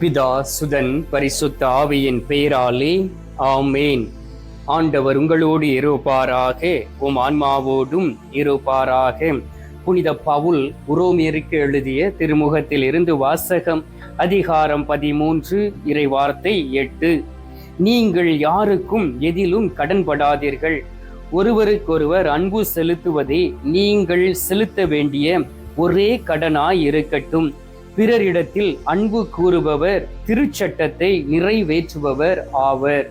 பிதா சுதன் பரிசுத்த ஆவியின் பெயராலே ஆமேன். ஆண்டவர் உங்களோடு இருப்பாராக உம் ஆன்மாவோடும் இருப்பாராக. புனித பவுல் உரோமியருக்கு எழுதிய திருமுகத்தில் இருந்து வாசகம் அதிகாரம் பதிமூன்று இறைவார்த்தை எட்டு. நீங்கள் யாருக்கும் எதிலும் கடன்படாதீர்கள். ஒருவருக்கொருவர் அன்பு செலுத்துவதே நீங்கள் செலுத்த வேண்டிய ஒரே கடனாய் இருக்கட்டும். பிறரிடத்தில் அன்பு கூறுபவர் திருச்சட்டத்தை நிறைவேற்றுபவர் ஆவர்.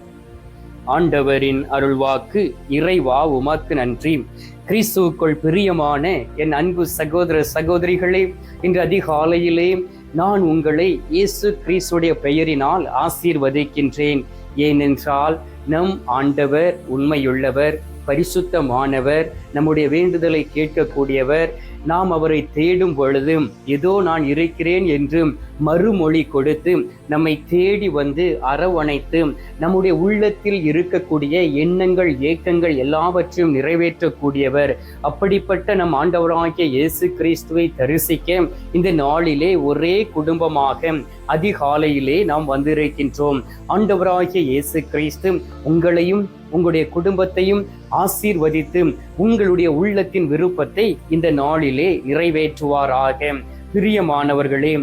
ஆண்டவரின் அருள்வாக்கு இறைவா உமக்கு நன்றி. கிறிஸ்துவுக்குள் பிரியமான என் அன்பு சகோதர சகோதரிகளே இன்று அதிகாலையிலே நான் உங்களை இயேசு கிறிஸ்துடைய பெயரினால் ஆசீர்வதிக்கின்றேன். ஏனென்றால் நம் ஆண்டவர் உண்மையுள்ளவர். பரிசுத்தமானவர் நம்முடைய வேண்டுதலை கேட்கக்கூடியவர் நாம் அவரை தேடும் பொழுது ஏதோ நான் இருக்கிறேன் என்று மறுமொழி கொடுத்து நம்மை தேடி வந்து அரவணைத்து நம்முடைய உள்ளத்தில் இருக்கக்கூடிய எண்ணங்கள் ஏக்கங்கள் எல்லாவற்றையும் நிறைவேற்றக்கூடியவர். அப்படிப்பட்ட நம் ஆண்டவராகிய இயேசு கிறிஸ்துவை தரிசிக்க இந்த நாளிலே ஒரே குடும்பமாக அதிகாலையிலே நாம் வந்திருக்கின்றோம். ஆண்டவராகிய இயேசு கிறிஸ்து உங்களையும் உங்களுடைய குடும்பத்தையும் ஆசீர்வதித்து உங்களுடைய உள்ளத்தின் விருப்பத்தை இந்த நாளிலே நிறைவேற்றுவாராக. பிரியமானவர்களே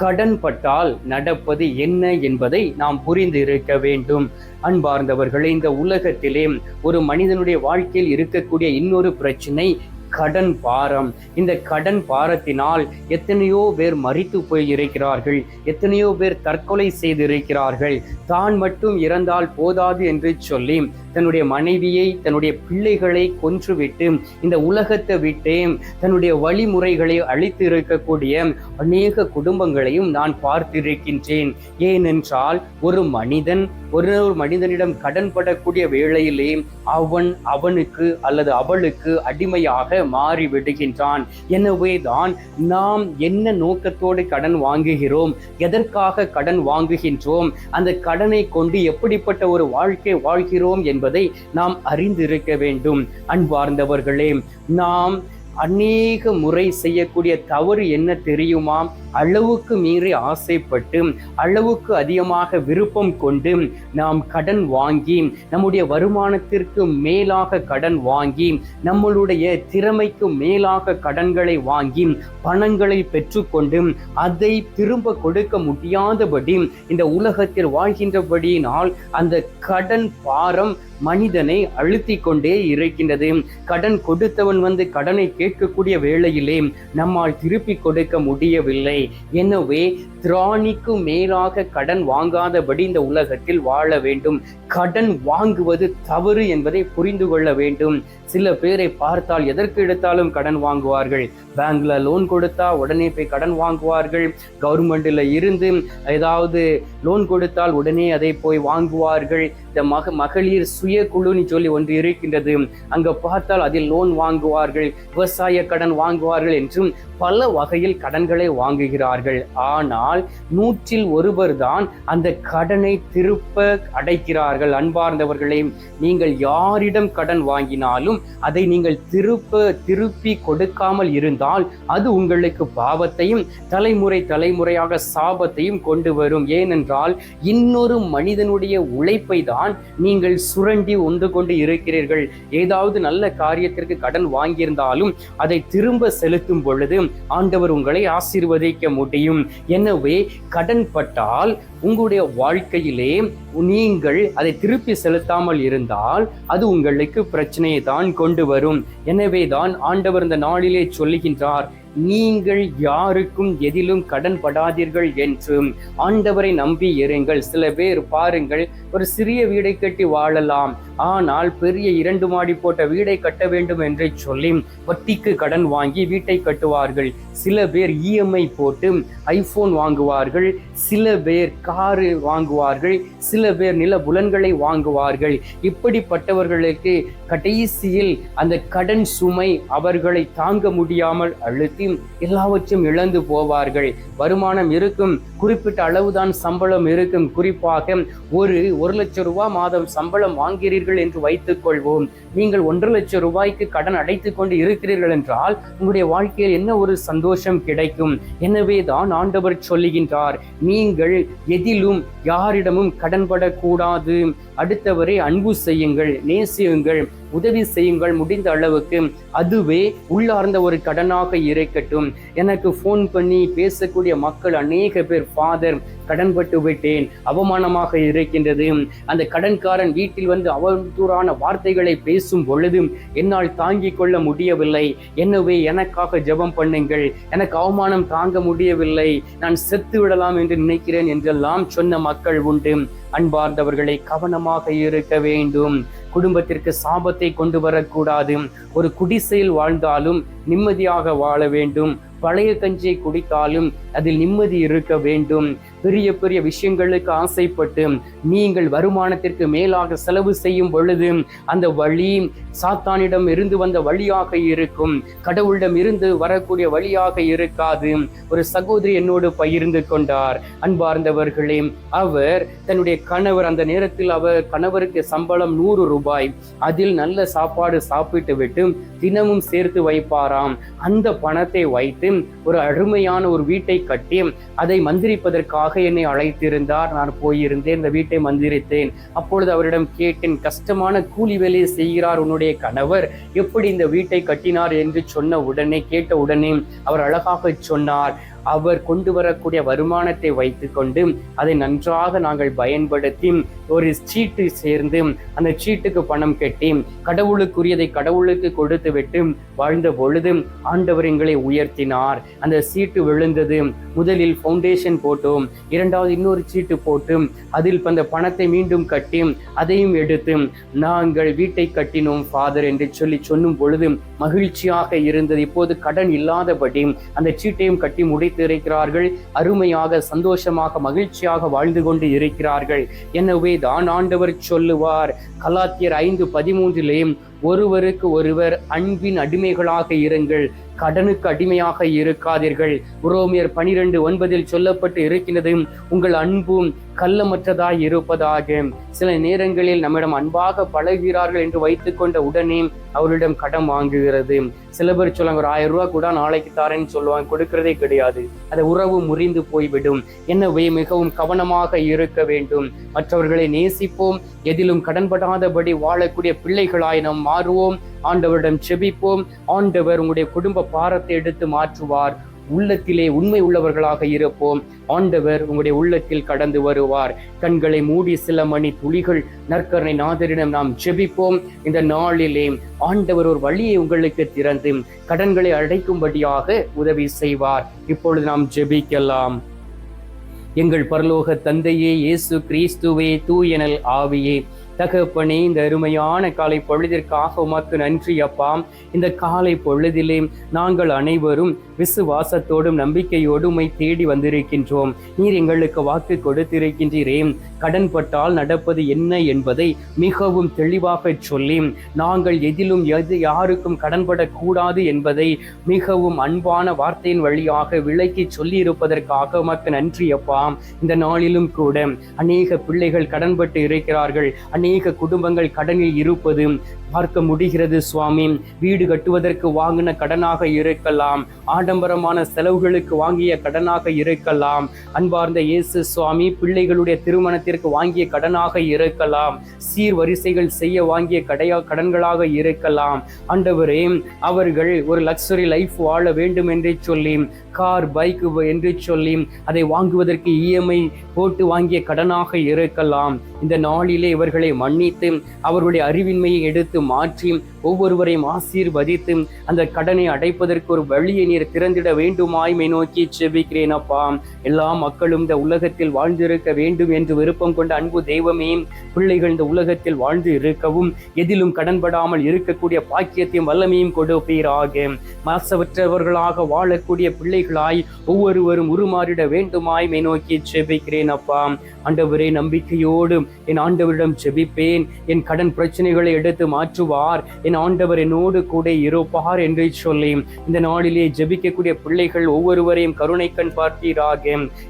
கடன்பட்டால் நடப்பது என்ன என்பதை நாம் புரிந்து இருக்க வேண்டும். அன்பார்ந்தவர்களே இந்த உலகத்திலே ஒரு மனிதனுடைய வாழ்க்கையில் இருக்கக்கூடிய இன்னொரு பிரச்சனை கடன் பாரம். இந்த கடன் பாரத்தினால் எத்தனையோ பேர் மறித்து போய் இருக்கிறார்கள் எத்தனையோ பேர் தற்கொலை செய்திருக்கிறார்கள். தான் மட்டும் இறந்தால் போதாது என்று சொல்லி தன்னுடைய மனைவியை தன்னுடைய பிள்ளைகளை கொன்றுவிட்டு இந்த உலகத்தை விட்டு தன்னுடைய வழிமுறைகளை அழித்து இருக்கக்கூடிய அநேக குடும்பங்களையும் நான் பார்த்திருக்கின்றேன். ஏனென்றால் ஒரு மனிதன் ஒரு ஒரு மனிதனிடம் கடன்படக்கூடிய வேளையிலே அவன் அவனுக்கு அல்லது அவளுக்கு அடிமையாக மாறி விடுகின்றான். எனவே தான் நாம் என்ன நோக்கத்தோடு கடன் வாங்குகிறோம்? எதற்காக கடன் வாங்குகின்றோம்? அந்த கடனை கொண்டு எப்படிப்பட்ட ஒரு வாழ்க்கை வாழ்கிறோம் என்பதை நாம் அறிந்திருக்க வேண்டும். அன்பார்ந்தவர்களே நாம் அநேக முறை செய்யக்கூடிய தவறு என்ன தெரியுமா அளவுக்கு மீறி ஆசைப்பட்டு அளவுக்கு அதிகமாக விருப்பம் கொண்டு நாம் கடன் வாங்கி நம்முடைய வருமானத்திற்கு மேலாக கடன் வாங்கி நம்மளுடைய திறமைக்கு மேலாக கடன்களை வாங்கி பணங்களை பெற்றுக்கொண்டு அதை திரும்ப கொடுக்க முடியாதபடி இந்த உலகத்தில் வாழ்கின்றபடியினால் அந்த கடன் பாரம் மனிதனை அழுத்தி கொண்டே இருக்கின்றது கடன் கொடுத்தவன் வந்து கடனை கேட்கக்கூடிய வேளையிலே நம்மால் திருப்பி கொடுக்க முடியவில்லை. எனவே திராணிக்கு மேலாக கடன் வாங்காதபடி இந்த உலகத்தில் வாழ வேண்டும். கடன் வாங்குவது தவறு என்பதை புரிந்து கொள்ள வேண்டும். சில பேரை பார்த்தால் எதற்கு எடுத்தாலும் கடன் வாங்குவார்கள். பேங்க்ல லோன் கொடுத்தா உடனே போய் கடன் வாங்குவார்கள். கவர்மெண்ட்ல இருந்து ஏதாவது லோன் கொடுத்தால் உடனே அதை போய் வாங்குவார்கள். இந்த மக மகளிர் சுய குழுன்னு சொல்லி ஒன்று இருக்கின்றது. அங்க பார்த்தால் அதில் லோன் வாங்குவார்கள் விவசாய கடன் வாங்குவார்கள் என்றும் பல வகையில் கடன்களை வாங்குகிறார்கள். ஆனால் நூற்றில் ஒருவர் தான் அந்த கடனை திருப்ப அடைக்கிறார்கள். அன்பார்ந்தவர்களே நீங்கள் யாரிடம் கடன் வாங்கினாலும் அதை நீங்கள் திருப்ப திருப்பி கொடுக்காமல் இருந்தால் அது உங்களுக்கு பாவத்தையும் தலைமுறை தலைமுறையாக சாபத்தையும் கொண்டு வரும். ஏனென்றால் இன்னொரு மனிதனுடைய உழைப்பை தான் நீங்கள் சுரண்டி ஒன்று கொண்டு இருக்கிறீர்கள். ஏதாவது நல்ல காரியத்திற்கு கடன் வாங்கியிருந்தாலும் அதை திரும்ப செலுத்தும் பொழுது ஆண்டவர் உங்களை ஆசீர்வதிக்க முடியும். எனவே கடன் பட்டால் உங்களுடைய வாழ்க்கையிலே நீங்கள் அதை திருப்பி செலுத்தாமல் இருந்தால் அது உங்களுக்கு பிரச்சனையை தான் கொண்டு வரும். எனவே தான் ஆண்டவர் இந்த நாளிலே சொல்லுகின்றார் நீங்கள் யாருக்கும் எதிலும் கடன் படாதீர்கள் என்று ஆண்டவரை நம்பி இருங்கள். சில பேர் பாருங்கள் ஒரு சிறிய வீடை கட்டி வாழலாம். ஆனால் பெரிய இரண்டு மாடி போட்ட வீடை கட்ட வேண்டும் என்று சொல்லி வட்டிக்கு கடன் வாங்கி வீட்டை கட்டுவார்கள். சில பேர் இஎம்ஐ போட்டு ஐபோன் வாங்குவார்கள். சில பேர் காரு வாங்குவார்கள். சில பேர் நில புலன்களை வாங்குவார்கள். இப்படிப்பட்டவர்களுக்கு கடைசியில் அந்த கடன் சுமை அவர்களை தாங்க முடியாமல் அழுத்தி எல்லாவற்றையும் இழந்து போவார்கள். வருமானம் இருக்கும் குறிப்பிட்ட அளவுதான் சம்பளம் இருக்கும். குறிப்பாக ஒரு ஒரு லட்சம் ரூபாய் மாதம் சம்பளம் வாங்கிறீர்கள் என்று வைத்துக் கொள்வோம். நீங்கள் ஒன்றரை லட்சம் ரூபாய்க்கு கடன் அடைத்துக் கொண்டு இருக்கிறீர்கள் என்றால் உங்களுடைய வாழ்க்கையில் என்ன ஒரு சந்தோஷம் கிடைக்கும்? எனவே தான் ஆண்டவர் சொல்லுகின்றார். நீங்கள் எதிலும் யாரிடமும் கடன்படக்கூடாது. அடுத்தவரை அன்பு செய்யுங்கள் நேசியுங்கள் உதவி செய்யுங்கள் முடிந்த அளவுக்கு அதுவே உள்ளார்ந்த ஒரு கடனாக இருக்கட்டும். எனக்கு ஃபோன் பண்ணி பேசக்கூடிய மக்கள் அநேக பேர் ஃபாதர் கடன்பட்டு விட்டேன். அவமானமாக இருக்கின்றது. அந்த கடன்காரன் வீட்டில் வந்து அவதூறான வார்த்தைகளை பேசும் பொழுது என்னால் தாங்கிக் கொள்ள முடியவில்லை. எனவே எனக்காக ஜெபம் பண்ணுங்கள். எனக்கு அவமானம் தாங்க முடியவில்லை. நான் செத்து விடலாம் என்று நினைக்கிறேன் என்றெல்லாம் சொன்ன மக்கள் உண்டு. அன்பார்ந்தவர்களை கவனமாக இருக்க வேண்டும். குடும்பத்திற்கு சாபத்தை கொண்டு வரக்கூடாது. ஒரு குடிசையில் வாழ்ந்தாலும் நிம்மதியாக வாழ வேண்டும். பழைய கஞ்சியை குடித்தாலும் அதில் நிம்மதி இருக்க வேண்டும். பெரிய பெரிய விஷயங்களுக்கு ஆசைப்பட்டு நீங்கள் வருமானத்திற்கு மேலாக செலவு செய்யும் பொழுது அந்த வழி சாத்தானிடம் இருந்து வந்த வழியாக இருக்கும். கடவுளிடம் இருந்து வரக்கூடிய வழியாக இருக்காது. ஒரு சகோதரி என்னோடு பகிர்ந்து கொண்டார். அன்பார்ந்தவர்களே அவர் தன்னுடைய கணவர் அந்த நேரத்தில் அவர் கணவருக்கு சம்பளம் நூறு ரூபாய். அதில் நல்ல சாப்பாடு சாப்பிட்டு விட்டு தினமும் சேர்த்து வைப்பாராம். அந்த பணத்தை வைத்து ஒரு அருமையான ஒரு வீட்டை கட்டி அதை மந்திரிப்பதற்காக என்னை அழைத்திருந்தார். நான் போயிருந்தேன் இந்த வீட்டை மந்திரித்தேன். அப்பொழுது அவரிடம் கேட்டேன் கஷ்டமான கூலி வேலையை செய்கிறார் உன்னுடைய கணவர். எப்படி இந்த வீட்டை கட்டினார்? என்று சொன்ன உடனே கேட்ட உடனே அவர் அழகாக சொன்னார். அவர் கொண்டு வரக்கூடிய வருமானத்தை வைத்துக்கொண்டு அதை நன்றாக நாங்கள் பயன்படுத்தி ஒரு சீட்டு சேர்ந்து அந்த சீட்டுக்கு பணம் கட்டி கடவுளுக்குரியதை கடவுளுக்கு கொடுத்து விட்டு வாழ்ந்த பொழுது ஆண்டவர் எங்களை உயர்த்தினார். அந்த சீட்டு விழுந்தது. முதலில் ஃபவுண்டேஷன் போட்டோம். இரண்டாவது இன்னொரு சீட்டு போட்டு அதில் அந்த பணத்தை மீண்டும் கட்டி அதையும் எடுத்து நாங்கள் வீட்டை கட்டினோம் ஃபாதர் என்று சொல்லி சொல்லும் பொழுது மகிழ்ச்சியாக இருந்தது. இப்போது கடன் இல்லாதபடி அந்த சீட்டையும் கட்டி முடித்து முடித்திருக்கிறார்கள் அருமையாக சந்தோஷமாக மகிழ்ச்சியாக வாழ்ந்து கொண்டு இருக்கிறார்கள். எனவே தான் ஆண்டவர் சொல்லுவார் கலாத்தியர் ஐந்து பதிமூன்றிலேயும் ஒருவருக்கு ஒருவர் அன்பின் அடிமைகளாக இருங்கள் கடனுக்கு அடிமையாக இருக்காதீர்கள். உரோமியர் பனிரெண்டு ஒன்பதில் சொல்லப்பட்டு இருக்கின்றது உங்கள் அன்பும் கள்ளமற்றதாய் இருப்பதாக சில நேரங்களில் நம்மிடம் அன்பாக பழகிறார்கள் என்று வைத்துக்கொண்ட உடனே அவரிடம் கடன் வாங்குகிறது. சில பேர் சொல்லுவாங்க ஒரு ஆயிரம் ரூபா கூட நாளைக்கு தாரேன்னு சொல்லுவாங்க கொடுக்கிறதே கிடையாது. அந்த உறவு முறிந்து போய்விடும். என்னவே மிகவும் கவனமாக இருக்க வேண்டும். மற்றவர்களை நேசிப்போம். எதிலும் கடன்படாதபடி வாழக்கூடிய பிள்ளைகளாய் நாம் மாறுவோம். ஆண்டவரிடம் செபிப்போம். ஆண்டவர் உங்களுடைய குடும்ப பாரத்தை எடுத்து மாற்றுவார். உள்ளத்திலே உண்மை உள்ளவர்களாக இருப்போம். ஆண்டவர் உங்களுடைய உள்ளத்தில் கடந்து வருவார். கண்களை மூடி சில மணி துளிகள் நற்கரணை நாதரிடம் நாம் ஜெபிப்போம். இந்த நாளிலே ஆண்டவர் ஒரு வழியை உங்களுக்கு திறந்து கடன்களை அடைக்கும்படியாக உதவி செய்வார். இப்பொழுது நாம் ஜெபிக்கலாம். எங்கள் பரலோக தந்தையே இயேசு கிறிஸ்துவே தூயனல் ஆவியே தகப்பனே இந்த அருமையான காலை பொழுதிற்காக உமக்கு நன்றி அப்பா. இந்த காலை பொழுதிலே நாங்கள் அனைவரும் விசுவாசத்தோடும் நம்பிக்கையோடும் உமை தேடி வந்திருக்கின்றோம். நீர் எங்களுக்கு வாக்கு கொடுத்திருக்கின்றீரே. கடன்பட்டால் நடப்பது என்ன என்பதை மிகவும் தெளிவாக சொல்லி நாங்கள் எதிலும் எது யாருக்கும் கடன்படக்கூடாது என்பதை மிகவும் அன்பான வார்த்தையின் வழியாக விளக்கி சொல்லி இருப்பதற்காக உமக்கு நன்றி அப்பா. இந்த நாளிலும் கூட அநேக பிள்ளைகள் கடன்பட்டு இருக்கிறார்கள். அநேக குடும்பங்கள் கடனில் இருப்பது பார்க்க முடிகிறது சுவாமி. வீடு கட்டுவதற்கு வாங்கின கடனாக இருக்கலாம். ஆடம்பரமான செலவுகளுக்கு வாங்கிய கடனாக இருக்கலாம். அன்பார்ந்த இயேசு சுவாமி பிள்ளைகளுடைய திருமணத்திற்கு வாங்கிய கடனாக இருக்கலாம். சீர்வரிசைகள் செய்ய வாங்கிய கடையா கடன்களாக இருக்கலாம். ஆண்டவரே அவர்கள் ஒரு லக்ஸரி லைஃப் வாழ வேண்டும் என்று சொல்லி கார் பைக் என்று சொல்லி அதை வாங்குவதற்கு இஎம்ஐ போட்டு வாங்கிய கடனாக இருக்கலாம். இந்த நாளிலே இவர்களை மன்னித்து அவர்களுடைய அறிவின்மையை எடுத்து மாற்றி ஒவ்வொருவரையும் ஆசீர்வதித்து அந்த கடனை அடைப்பதற்கு ஒரு வழியை நீர் திறந்திட வேண்டுமாய்மை நோக்கி செபிக்கிறேன் அப்பா. எல்லா மக்களும் இந்த உலகத்தில் வாழ்ந்திருக்க வேண்டும் என்று விருப்பம் கொண்ட அன்பு தெய்வமே பிள்ளைகள் இந்த உலகத்தில் வாழ்ந்து இருக்கவும் எதிலும் கடன்படாமல் இருக்கக்கூடிய பாக்கியத்தையும் வல்லமையும் கொடுப்பீராக. மாசவற்றவர்களாக வாழக்கூடிய பிள்ளைகளாய் ஒவ்வொருவரும் உருமாறிட வேண்டுமாய் மை நோக்கி செபிக்கிறேன் அப்பா. ஆண்டவரே நம்பிக்கையோடு என் ஆண்டவரிடம் செபிப்பேன். என் கடன் பிரச்சனைகளை எடுத்து மாற்றுவார். என் ஆண்டவர் என்னோடு கூட இருப்பார் என்று சொல்லி இந்த நாளிலே ஜெபிக்கக்கூடிய பிள்ளைகள் ஒவ்வொருவரையும் கருணை கண் பார்ப்பீராக.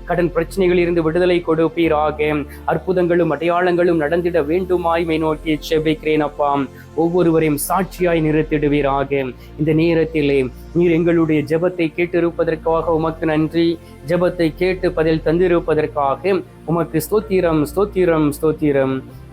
கடன் பிரச்சனைகளில் இருந்து விடுதலை கொடுப்பீராக. அற்புதங்களும் அடையாளங்களும் நடந்திட வேண்டுமாய் மை நோக்கி செபிக்கிறேன் அப்பா. ஒவ்வொருவரையும் சாட்சியாய் நிறுத்திடுவீராக. இந்த நேரத்திலே நீர் எங்களுடைய ஜெபத்தை கேட்டிருப்பதற்காக உமக்கு நன்றி. ஜெபத்தை கேட்டு பதில் தந்திருப்பதற்காக உமக்கு ஸ்தோத்திரம் ஸ்தோத்திரம் ஸ்தோத்திரம்.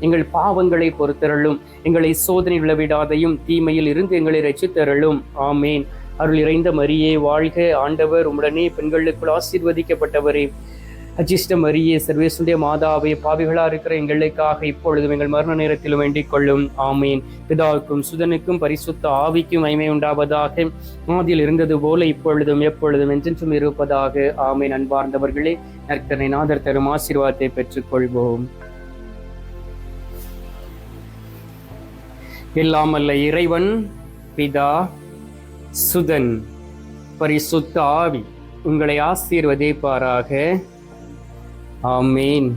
எங்கள் பாவங்களை பொறுத்தருளும். எங்களை சோதனை விழவிடாதையும் தீமையில் இருந்து எங்களை ரசித்தருளும் ஆமேன். அருள் இறைந்த மரியே வாழ்க ஆண்டவர். உடனே பெண்களுக்குள் ஆசீர்வதிக்கப்பட்டவரே. அஜிஷ்ட மரியே சர்வேசுடைய மாதாவே பாவிகளா இருக்கிற எங்களுக்காக இப்பொழுதும் எங்கள் மரண நேரத்திலும் வேண்டிக் கொள்ளும். ஆமீன். பிதாவுக்கும் சுதனுக்கும் பரிசுத்த ஆவிக்கும் மைமை உண்டாவதாக. மாதியில் இருந்தது போல இப்பொழுதும் எப்பொழுதும் என்றென்றும் இருப்பதாக. ஆமீன். அன்பார்ந்தவர்களே நற்கனை நாதர் தரும் ஆசீர்வாதத்தை பெற்றுக்கொள்வோம். எல்லாம் அல்ல இறைவன் பிதா சுதன் பரிசுத்த ஆவி உங்களை ஆசீர்வதிப்பாராக. ஆமீன்.